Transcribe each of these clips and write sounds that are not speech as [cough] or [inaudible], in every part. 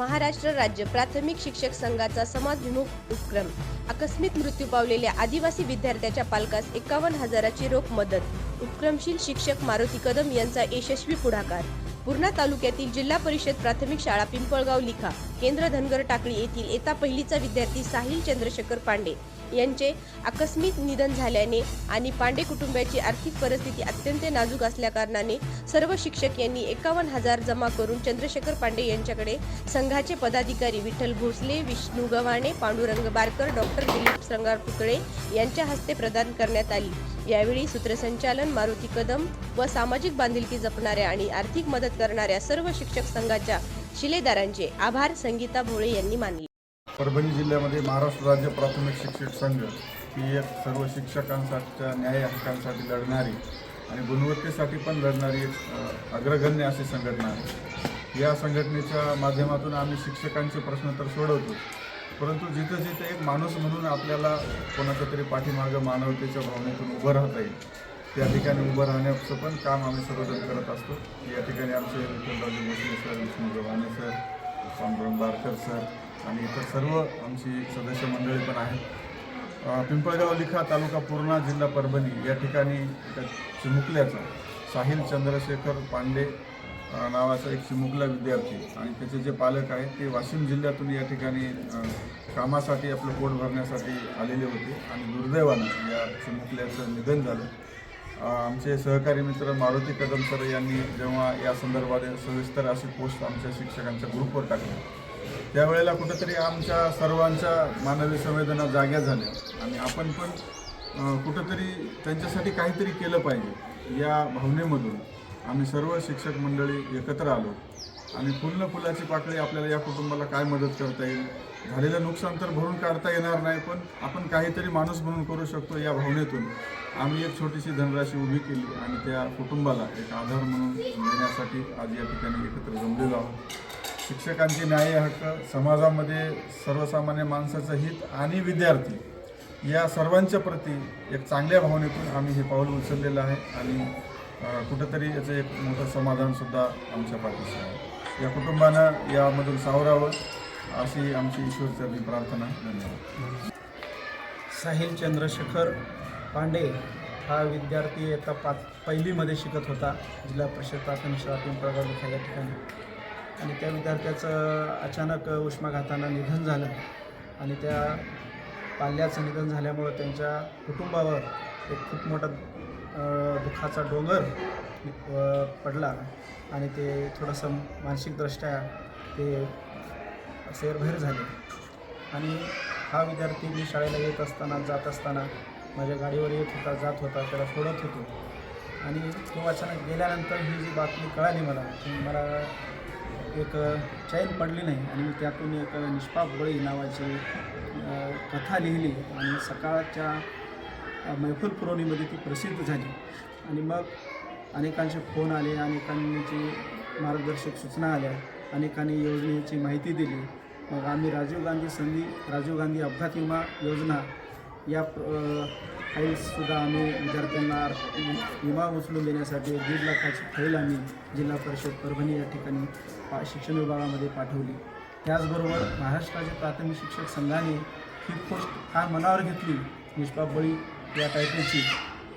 महाराष्ट्र राज्य प्राथमिक शिक्षक संघाचा समाजविमुख उपक्रम. आकस्मिक मृत्यू पावलेल्या आदिवासी विद्यार्थ्याच्या पालकास एकावन्न हजाराची रोख मदत. उपक्रमशील शिक्षक मारुती कदम यांचा यशस्वी पुढाकार. पूर्णा तालुक्यातील जिल्हा परिषद प्राथमिक शाळा पिंपळगाव लिखा. केंद्र धनगर टाकळी येथील येता पहिलीचा विद्यार्थी साहिल चंद्रशेखर पांडे यांचे आकस्मिक निधन झाल्याने आणि पांडे कुटुंबाची आर्थिक परिस्थिती अत्यंत नाजूक असल्याकारणाने सर्व शिक्षक यांनी एकावन्न हजार जमा करून चंद्रशेखर पांडे यांच्याकडे संघाचे पदाधिकारी विठ्ठल भोसले विष्णू गव्हाणे पांडुरंग बारकर डॉक्टर दिलीप श्रंगार पुतळे यांच्या हस्ते प्रदान करण्यात आली. यावेळी सूत्रसंचालन मारुती कदम व सामाजिक बांधिलकी जपणाऱ्या आणि आर्थिक मदत करणाऱ्या सर्व शिक्षक संघाच्या शिलेदारांचे आभार संगीता भोळे यांनी मानले. परभणी जिल्ह्यामध्ये महाराष्ट्र राज्य प्राथमिक शिक्षक संघ ही एक सर्व शिक्षकांसाठीच्या न्याय हक्कांसाठी लढणारी आणि गुणवत्तेसाठी पण लढणारी एक अग्रगण्य अशी संघटना आहे. या संघटनेच्या माध्यमातून आम्ही शिक्षकांचे प्रश्न तर सोडवतो परंतु जिथं जिथं एक माणूस म्हणून आपल्याला कोणाच्या तरी पाठीमागं मानवतेच्या भावनेतून उभं राहता येईल त्या ठिकाणी उभं राहण्याचं पण काम आम्ही सर्वजण करत असतो. या ठिकाणी आमचे Vitthalraje Bhosale sir Vishnu Gavhane sir Pandurang Barkar sir आणि इतर सर्व आमची सदस्य मंडळी पण आहेत. पिंपळगाव लिखा तालुका पूर्णा जिल्हा परभणी या ठिकाणी एका चिमुकल्याचा साहिल चंद्रशेखर पांडे नावाचा एक चिमुकला विद्यार्थी आणि त्याचे जे पालक आहेत ते वाशिम जिल्ह्यातून या ठिकाणी कामासाठी आपलं पोट भरण्यासाठी आलेले होते आणि दुर्दैवानं या चिमुकल्याचं निधन झालं. आमचे सहकारी मित्र मारुती कदम सर यांनी जेव्हा या संदर्भात सविस्तर अशी पोस्ट आमच्या शिक्षकांच्या ग्रुपवर टाकली त्यावेळेला कुठंतरी आमच्या सर्वांच्या मानवी संवेदना जाग्या झाल्या. आणि आपण पण कुठंतरी त्यांच्यासाठी काहीतरी केलं पाहिजे या भावनेमधून आम्ही सर्व शिक्षक मंडळी एकत्र आलो. आणि फुलं फुलाची पाकळी आपल्याला या कुटुंबाला काय मदत करता येईल? झालेलं नुकसान तर भरून काढता येणार नाही पण आपण काहीतरी माणूस म्हणून करू शकतो या भावनेतून. आम्ही एक छोटीशी धनराशी उभी केली आणि त्या कुटुंबाला एक आधार म्हणून देण्यासाठी आज या ठिकाणी एकत्र जमलेलो आहोत. शिक्षकांचे न्याय हक्क समाजामध्ये सर्वसामान्य माणसाचं हित आणि विद्यार्थी या सर्वांच्या प्रती एक चांगल्या भावनेतून आम्ही हे पाऊल उचललेलं आहे आणि कुठंतरी याचं एक मोठं समाधानसुद्धा आमच्या पाठीशी आहे. या कुटुंबानं यामधून सावरावं अशी आमची ईश्वरचरणी प्रार्थना. धन्यवाद. साहिल चंद्रशेखर पांडे हा विद्यार्थी आता पाच पहिलीमध्ये शिकत होता. जिल्हा परिषद प्राथमिक शाळा पिंपळगाव लिखा या ठिकाणी. आणि त्या विद्यार्थ्याचं अचानक उष्माघातानं निधन झालं. आणि त्या पाल्याचं निधन झाल्यामुळं त्यांच्या कुटुंबावर एक खूप मोठा दुःखाचा डोंगर पडला आणि ते थोडंसं मानसिकदृष्ट्या ते सेरभैर झाले. आणि हा विद्यार्थी मी शाळेला येत असताना जात असताना माझ्या गाडीवर येत होता जात होता त्याला सोडत होतो. आणि तो अचानक गेल्यानंतर ही जी बातमी कळाली मला ती मला एक चैन पडली नाही आणि मी त्यातून एक निष्पाप गोळी नावाची कथा लिहिली. आणि सकाळच्या मैफुल मैफल पुरवणीमध्ये ती प्रसिद्ध झाली. आणि मग अनेकांचे फोन आले अनेकांची मार्गदर्शक सूचना आल्या अनेकांनी योजनेची माहिती दिली. मग आम्ही राजीव गांधी संधी राजीव गांधी अपघात विमा योजना या फाईल्ससुद्धा आम्ही विद्यार्थ्यांना विमा उचलून देण्यासाठी दीड लाखाची फाईल आम्ही जिल्हा परिषद परभणी या ठिकाणी पा शिक्षण विभागामध्ये पाठवली. त्याचबरोबर महाराष्ट्राच्या प्राथमिक शिक्षक संघाने ही पोस्ट फार मनावर घेतली. निष्पाप बळी या टायटलची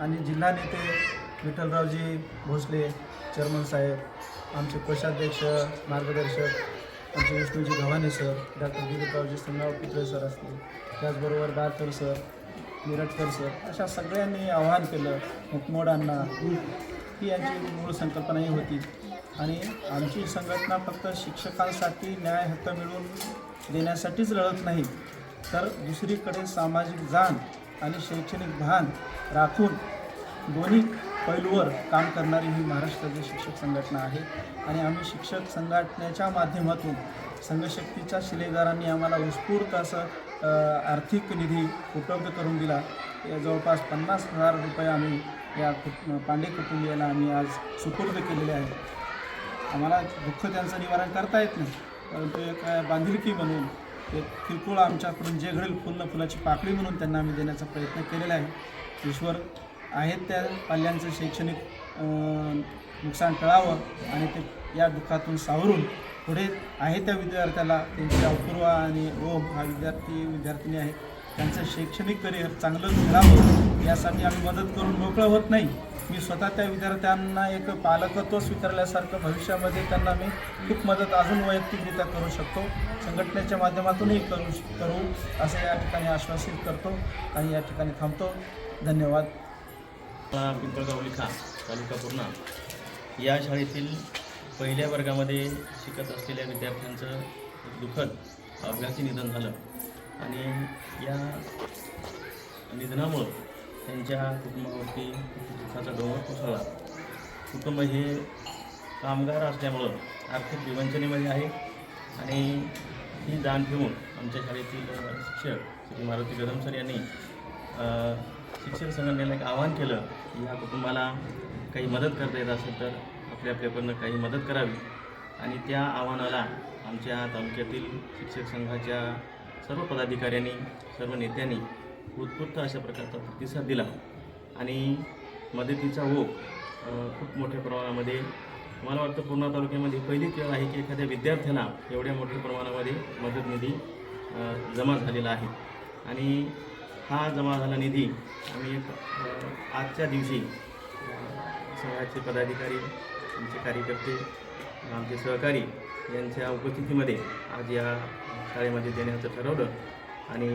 आणि जिल्हा नेते विठ्ठलरावजी भोसले चेअरमन साहेब आमचे कोषाध्यक्ष मार्गदर्शक आमचे Vishnuji Gavhane sir doctor Dilipraoji Sangav Pitre sir असतील त्याचबरोबर बारकर सर मिरटकर सर अशा सगळ्यांनी आवाहन केलं मुकमोडांना. ही यांची मूळ संकल्पनाही होती. आणि आमची संघटना फक्त शिक्षकांसाठी न्याय हक्क मिळवून देण्यासाठीच लढत नाही तर दुसरीकडे सामाजिक जाण आणि शैक्षणिक भान राखून दोन्ही पैलूवर काम करणारी ही महाराष्ट्राची शिक्षक संघटना आहे. आणि आम्ही शिक्षक संघटनेच्या माध्यमातून संघशक्तीच्या शिलेदारांनी आम्हाला उत्स्फूर्त असं आर्थिक निधी उपलब्ध करून दिला. या जवळपास पन्नास हजार रुपये आम्ही या कुट पांडे कुटुंबियाला आम्ही आज सुपूर्द केलेले आहेत आम्हाला दुःख त्यांचं निवारण करता येत नाही. परंतु एक बांधिलकी म्हणून एक किरकोळ आमच्याकडून जे घडेल पूर्ण फुलाची पाकळी म्हणून त्यांना आम्ही देण्याचा प्रयत्न केलेला आहे. ईश्वर आहेत त्या पाल्यांचं शैक्षणिक नुकसान टळावं आणि ते या दुःखातून सावरून पुढे आहे त्या विद्यार्थ्याला त्यांची अपूर्वा आणि ओम हा विद्यार्थी विद्यार्थिनी आहे. त्यांचं शैक्षणिक करिअर चांगलं घडावं यासाठी आम्ही मदत करून मोकळं होत नाही. मी स्वतः त्या विद्यार्थ्यांना एक पालकत्व स्वीकारल्यासारखं भविष्यामध्ये त्यांना मी खूप मदत अजून वैयक्तिकरित्या करू शकतो. संघटनेच्या माध्यमातूनही करू करू असं या ठिकाणी आश्वासित करतो. आणि या ठिकाणी थांबतो. धन्यवाद. मला पिंपळगाव लिखा तालुका पूर्णा. या शाळेतील पहिल्या वर्गामध्ये शिकत असलेल्या विद्यार्थ्यांचं दुःखद अपघाती निधन झालं. आणि या निधनामुळं त्यांच्या कुटुंबावरती दुःखाचा डोंगर कोसळला. कुटुंब हे कामगार असल्यामुळं आर्थिक विवंचनेमध्ये आहे आणि ही जाण ठेवून आमच्या शाळेतील शिक्षक श्री मारुती कदम सर यांनी शिक्षक संघटनेला एक आवाहन केलं की ह्या कुटुंबाला काही मदत करता येत असेल तर आपल्या आपल्याकडनं काही मदत करावी. आणि त्या आव्हानाला आमच्या तालुक्यातील शिक्षक संघाच्या सर्व पदाधिकाऱ्यांनी सर्व नेत्यांनी उत्स्फूर्त अशा प्रकारचा प्रतिसाद दिला. आणि मदतीचा ओघ खूप मोठ्या प्रमाणामध्ये मला वाटतं पूर्णा तालुक्यामध्ये पहिलीच वेळ आहे की एखाद्या विद्यार्थ्याला एवढ्या मोठ्या प्रमाणामध्ये मदत निधी जमा झालेला आहे. आणि हा जमा झाला निधी. आम्ही एक आजच्या दिवशी संघाचे पदाधिकारी आमचे कार्यकर्ते आमचे सहकारी यांच्या उपस्थितीमध्ये आज या शाळेमध्ये देण्याचं ठरवलं आणि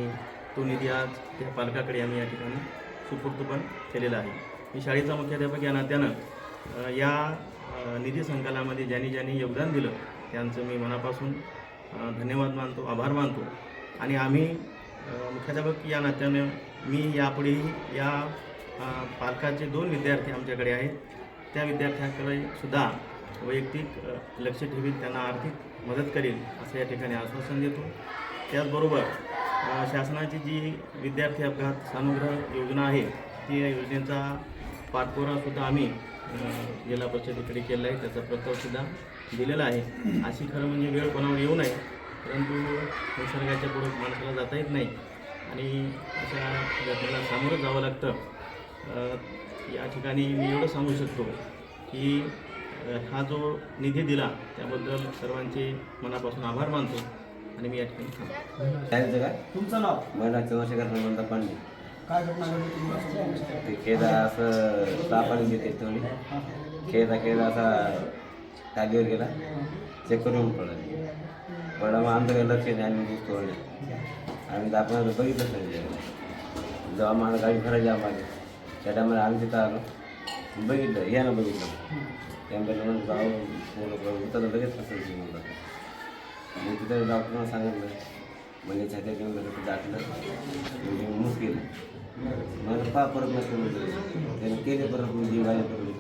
तो निधी आज त्या पालकाकडे आम्ही या ठिकाणी सुपूर्द पण केलेला आहे. मी शाळेचा मुख्याध्यापक या नात्यानं या निधी संकलनामध्ये ज्यांनी ज्यांनी योगदान दिलं त्यांचं मी मनापासून धन्यवाद मानतो आभार मानतो आणि आम्ही मुख्याध्यापक या नात्यानं मी यापुढेही या पालकाचे दोन विद्यार्थी आमच्याकडे आहेत. त्या विद्यार्थ्यांकडे सुद्धा वैयक्तिक लक्ष ठेवीत त्यांना आर्थिक मदत करेल असं या ठिकाणी आश्वासन देतो. त्याचबरोबर शासनाची जी विद्यार्थी अपघात सानुग्रह योजना आहे ती या योजनेचा पाठपुरासुद्धा आम्ही जिल्हा परिषदेकडे केला आहे. त्याचा प्रस्तावसुद्धा दिलेला आहे. अशी खरं म्हणजे वेळ कोणावर येऊ नये परंतु निसर्गाच्या पुढं माणसाला जाता येत नाही. आणि अशा घटनेला सामोरं जावं लागतं. या ठिकाणी मी एवढं सांगू शकतो की हा जो निधी दिला त्याबद्दल सर्वांचे मनापासून आभार मानतो. आणि मी या ठिकाणी काय तुमचं नाव? मला चंद्रशेखर हनुमंत पांडे काय घटना घडली असं तापाने देते थोडी खेळता खेळता असा टाकीवर गेला. चेक करून पडला पण मग आमचं काही लक्ष नाही आम्ही दूध तोडले आम्ही तर आपण बघितलंच नाही जेव्हा मला गाडी भरायची आम्हाला. त्या टायमाला आम्ही तिथं आलो. बघितलं या ना बघितलं. त्यानंतर म्हणून जाऊ पूर्ण तर लगेच फसायची म्हणलं मी तिथं डॉक्टरना सांगितलं. म्हणजे छात्या घेऊन गेलं दाखलं. म्हणजे मुश्किल मला पा परत नसतं म्हणजे त्याने केले परत मी दिवाळी करून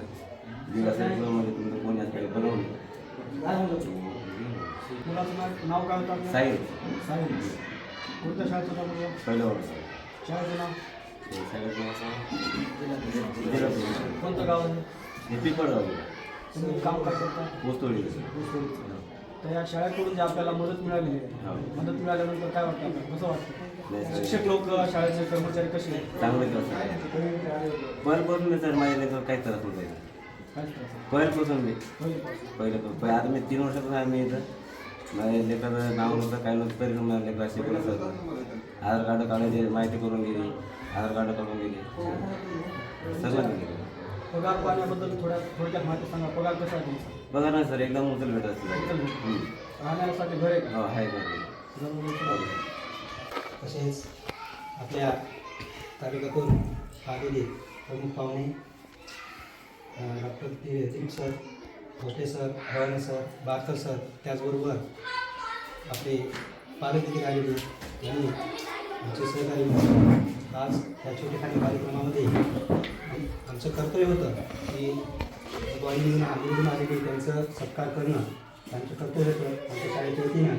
दिलं म्हणजे तुमचं कोणी असं बनवलं? मुलाचं नाव नाव काय होतं? साईल साहिल. कोणत्या शाळेत होता मुलगा पहिलं वर्ष शाळेचं नाव? कोणतं गाव आहे? हे पिपळ गाव. तुम्ही काम काय करता? पोस्तोळी तर या शाळेकडून जे आपल्याला मदत मिळाली आहे हो. मदत मिळाल्यानंतर काय वाटतं आपल्याला? कसं वाटतं? शिक्षक लोक शाळेचे कर्मचारी कसे? चांगलं पहिल्यापासून मी तर माझ्या लेकर काही त्रास त्रास आहे? पहिल्यापासून मी. होईल. पहिलं पहिले आता मी तीन वर्षापासून मी इथं माझ्या लेकराचं नाव नव्हतं काय नव्हतं तरी माझ्या लेकरा शिकवलं सगळं आधार कार्ड काढायचे माहिती करून गेली आधार कार्ड काढून गेली. सगळं पगार पाण्याबद्दल थोड्या थोडक्यात माहिती सांगा पगार कसा बघा ना सर एकदम उचल भेटत असते राहण्यासाठी घर आहे का? हो जरूर तसेच आपल्या तालुक्यातून आलेले प्रमुख पाहुणे doctor Dilip sir Bhosale sir Bhavani sir Barkar sir त्याचबरोबर आपले पालक देखील आलेले यांनी आमचे सहकारी आज या छोटेखानी कार्यक्रमामध्ये आमचं कर्तव्य होतं की निवडून आंदोलन आलेले त्यांचं सत्कार करणं. त्यांचं कर्तव्य होतं आमच्या शाळेच्या वतीनं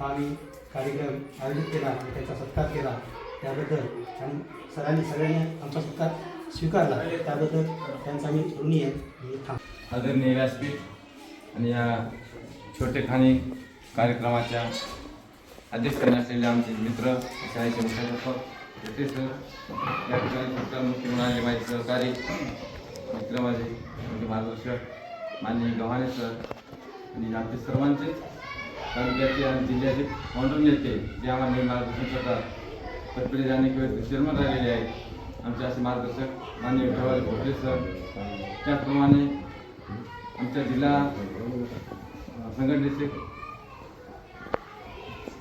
हा आम्ही कार्यक्रम आयोजित केला आणि त्यांचा सत्कार केला. त्याबद्दल आणि सरांनी सगळ्यांनी आमचा सत्कार स्वीकारला. त्याबद्दल त्यांचा मी ऋणी आहे. आदरणीय व्यासपीठ आणि या छोटे खाणी कार्यक्रमाच्या अध्यक्षस्थानी असलेले आमचे मित्र शाळेचे मुख्याध्यापक ते सर या ठिकाणी फक्त मुख्य म्हणाले माझे सहकारी मित्र माझे म्हणजे मार्गदर्शक माननीय गव्हाणे सर आणि आमचे सर्वांचे तालुक्याचे आणि जिल्ह्याचे फाउंडर नेते जे आम्हाला मार्गदर्शन करतात. कपिले जाणे किंवा चेअरमन राहिलेले आहेत. आमचे असे मार्गदर्शक मान्य विठ्ठल भोसले सर त्याचप्रमाणे आमच्या जिल्हा संघटनेचे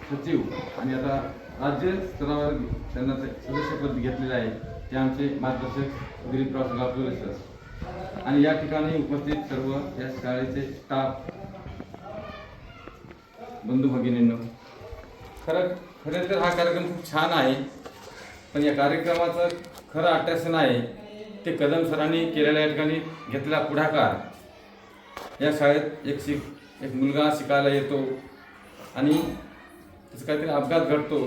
सचिव आणि आता राज्य स्तरावर त्यांना ते सदस्यपद घेतलेले आहे ते आमचे मार्गदर्शक दिलीपराव सलापुरे सर. आणि या ठिकाणी उपस्थित सर्व या शाळेचे स्टाफ बंधू भगिनींनो खरं खरं तर हा कार्यक्रम खूप छान आहे पण या कार्यक्रमाचं खरं अट्रॅक्शन आहे ते कदम सरांनी केलेल्या या ठिकाणी घेतलेला पुढाकार. या शाळेत एक शिक एक मुलगा शिकायला येतो आणि त्याचा काहीतरी अपघात घडतो.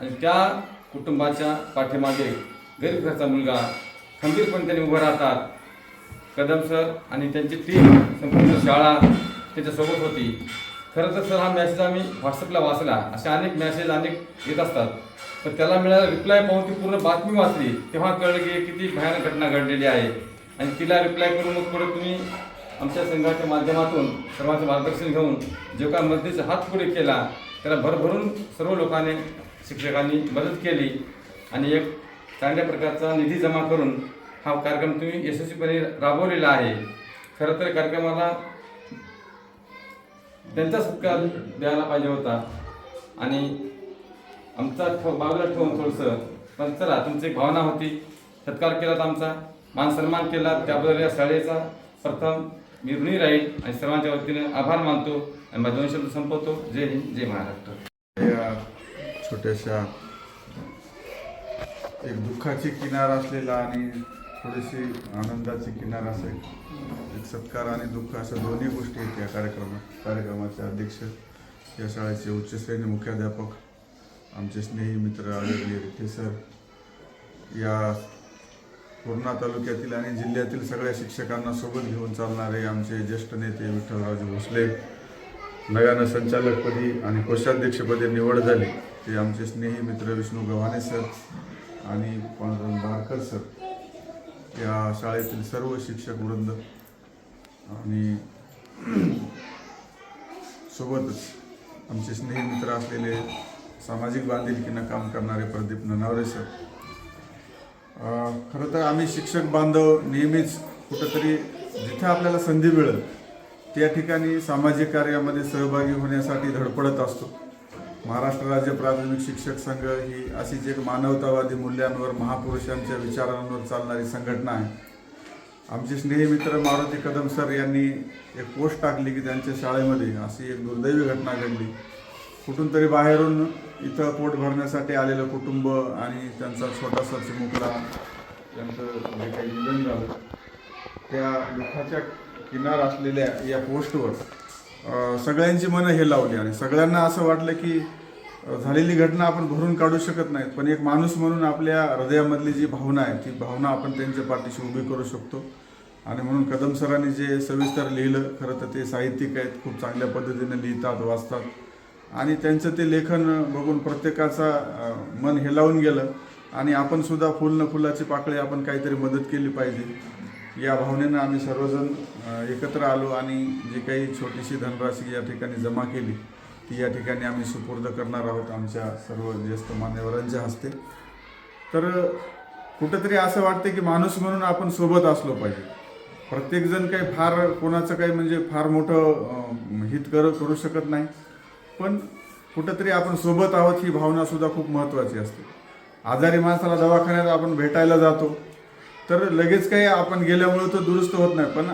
आणि त्या कुटुंबाच्या पाठीमागे गरीब घरचा मुलगा खंबीरपणे त्यांनी उभं राहतात. कदम सर आणि त्यांची टीम संपूर्ण शाळा त्याच्यासोबत होती. खरं तर सर हा मॅसेज आम्ही व्हॉट्सअपला वाचला. असे अनेक मॅसेज अनेक येत असतात. पण त्याला मिळाला रिप्लाय पाहून ती पूर्ण बातमी वाचली. तेव्हा कळलं की किती भयानक घटना घडलेली आहे. आणि तिला रिप्लाय करून मग पुढे तुम्ही आमच्या संघाच्या माध्यमातून सर्वांचं मार्गदर्शन घेऊन जो काय मदतीचा हात पुढे केला त्याला भरभरून सर्व लोकांनी शिक्षकांनी मदत केली. आणि एक चांगल्या प्रकारचा निधी जमा करून हा कार्यक्रम तुम्ही यशस्वीपणे राबवलेला आहे. खरं तर कार्यक्रमाला त्यांचा सत्कार द्यायला पाहिजे होता. आणि आमचा बाजूला ठेवून थोडंसं. पण चला तुमची एक भावना होती. सत्कार केलात आमचा. मान सन्मान केला. त्याबद्दल या शाळेचा प्रथम मी ऋणी राहील आणि सर्वांच्या वतीने आभार मानतो आणि माझे दोन शब्द संपवतो. जय हिंद जय महाराष्ट्र. या छोट्याशा एक दुःखाची किनार असलेला आणि थोडीशी आनंदाची किनार असेल. एक सत्कार आणि दुःख अशा दोन्ही गोष्टी आहेत या कार्यक्रमात. कार्यक्रमाचे अध्यक्ष या शाळेचे उच्चश्रेणी मुख्याध्यापक आमचे स्नेही मित्र आढळले ते सर. या पूर्णा तालुक्यातील आणि जिल्ह्यातील सगळ्या शिक्षकांना सोबत घेऊन चालणारे आमचे ज्येष्ठ नेते विठ्ठलरावजी भोसले नव्यानं संचालकपदी आणि कोषाध्यक्षपदी निवड झाली. ते आमचे स्नेही मित्र विष्णू गव्हाणे सर आणि पांडुरंग बारकर सर. या शाळेतील सर्व शिक्षक वृंद आणि [clears throat] सोबतच आमचे स्नेही मित्र असलेले सामाजिक बांधिलकीनं काम करणारे प्रदीप ननावरे सर. खरं तर आम्ही शिक्षक बांधव नेहमीच कुठंतरी जिथे आपल्याला संधी मिळेल त्या ठिकाणी सामाजिक कार्यामध्ये सहभागी होण्यासाठी धडपडत असतो. महाराष्ट्र राज्य प्राथमिक शिक्षक संघ ही अशीच एक मानवतावादी मूल्यांवर महापुरुषांच्या विचारांवर चालणारी संघटना आहे. आमचे स्नेहमित्र मारुती कदम सर यांनी एक पोस्ट टाकली की त्यांच्या शाळेमध्ये अशी एक दुर्दैवी घटना घडली. कुठून तरी बाहेरून इथं पोट भरण्यासाठी आलेलं कुटुंब आणि त्यांचा छोटासा चिमुकला त्यांचं जे काही निधन झालं त्या दुःखाच्या किनार असलेल्या या पोस्टवर सगळ्यांची मनं हे लावली आणि सगळ्यांना असं वाटलं की झालेली घटना आपण भरून काढू शकत नाहीत पण एक माणूस म्हणून आपल्या हृदयामधली जी भावना आहे ती भावना आपण त्यांच्या पाठीशी उभी करू शकतो. आणि म्हणून कदम सरांनी जे सविस्तर लिहिलं खरं तर ते साहित्यिक आहेत खूप चांगल्या पद्धतीने लिहितात वाचतात. आणि त्यांचं ते लेखन बघून प्रत्येकाचा मन हेलावून गेलं. आणि आपण सुद्धा फुल न फुलाची पाकळी आपण काहीतरी मदत केली पाहिजे. या भावनेनं आम्ही सर्वजण एकत्र आलो आणि जी काही छोटीशी धनराशी या ठिकाणी जमा केली ती या ठिकाणी आम्ही सुपूर्द करणार आहोत आमच्या सर्व ज्येष्ठ मान्यवरांच्या हस्ते. तर कुठंतरी असं वाटते की माणूस म्हणून आपण सोबत असलो पाहिजे. प्रत्येकजण काही फार कोणाचं काही म्हणजे फार मोठं हित कर करू शकत नाही. पण कुठंतरी आपण सोबत आहोत ही भावना सुद्धा खूप महत्त्वाची असते. आजारी माणसाला दवाखान्यात आपण भेटायला जातो. तर लगेच काही आपण गेल्यामुळं तो दुरुस्त होत नाही. पण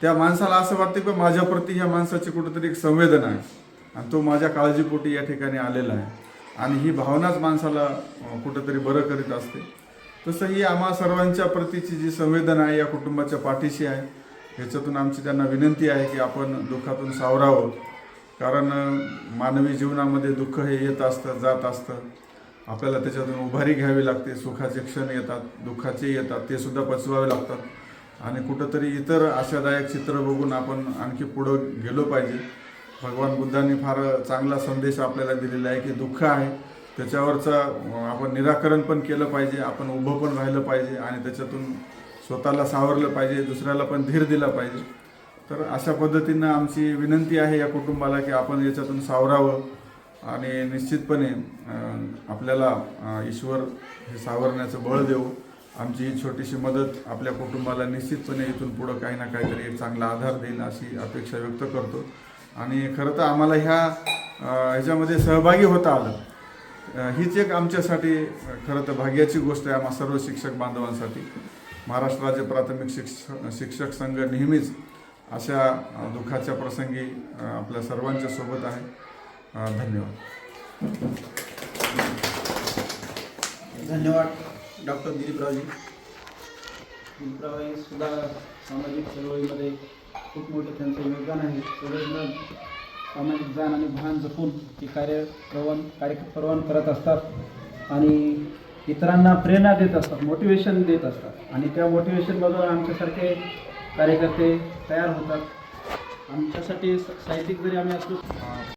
त्या माणसाला असं वाटतं की माझ्याप्रती ह्या माणसाची कुठंतरी एक संवेदना आहे. आणि तो माझ्या काळजीपोटी या ठिकाणी आलेला आहे. आणि ही भावनाच माणसाला कुठंतरी बरं करीत असते. तसं ही आम्हा सर्वांच्या प्रतीची जी संवेदना आहे या कुटुंबाच्या पाठीशी आहे ह्याच्यातून आमची त्यांना विनंती आहे की आपण दुःखातून सावरावं. कारण मानवी जीवनामध्ये दुःख हे येत असतं जात असतं. आपल्याला त्याच्यातून उभारी घ्यावी लागते सुखाचे क्षण येतात दुःखाचे येतात ते सुद्धा पचवावे लागतात. आणि कुठंतरी इतर आशादायक चित्र बघून आपण आणखी पुढं गेलो पाहिजे. भगवान बुद्धांनी फार चांगला संदेश आपल्याला दिलेला आहे की दुःख आहे. त्याच्यावरचा आपण निराकरण पण केलं पाहिजे आपण उभं पण राहिलं पाहिजे आणि त्याच्यातून स्वतःला सावरलं पाहिजे दुसऱ्याला पण धीर दिला पाहिजे. तर अशा पद्धतीनं आमची विनंती आहे या कुटुंबाला की आपण याच्यातून सावरावं आणि निश्चितपणे आपल्याला ईश्वर हे सावरण्याचं बळ देऊ. आमची ही छोटीशी मदत आपल्या कुटुंबाला निश्चितपणे इथून पुढं काही ना काहीतरी एक चांगला आधार देईल अशी अपेक्षा व्यक्त करतो. आणि खरं तर आम्हाला ह्या ह्याच्यामध्ये सहभागी होता आलं. हीच एक आमच्यासाठी खरं तर भाग्याची गोष्ट आहे आम्हा सर्व शिक्षक बांधवांसाठी. महाराष्ट्र राज्य प्राथमिक शिक्षक शिक्षक संघ नेहमीच अशा दुःखाच्या प्रसंगी आपल्या सर्वांच्या सोबत आहे. धन्यवाद. धन्यवाद डॉक्टर दिलीपरावजी. दिलीपराव सुद्धा सामाजिक चळवळीमध्ये खूप मोठं त्यांचं योगदान आहे. सगळेजण सामाजिक जाण आणि भान जपून ते कार्य प्रवन कार्य प्रवन करत असतात आणि इतरांना प्रेरणा देत असतात मोटिवेशन देत असतात. आणि त्या मोटिवेशनमधून आमच्यासारखे कार्यकर्ते तयार होतात. आमच्यासाठी साहित्यिक जरी आम्ही असलो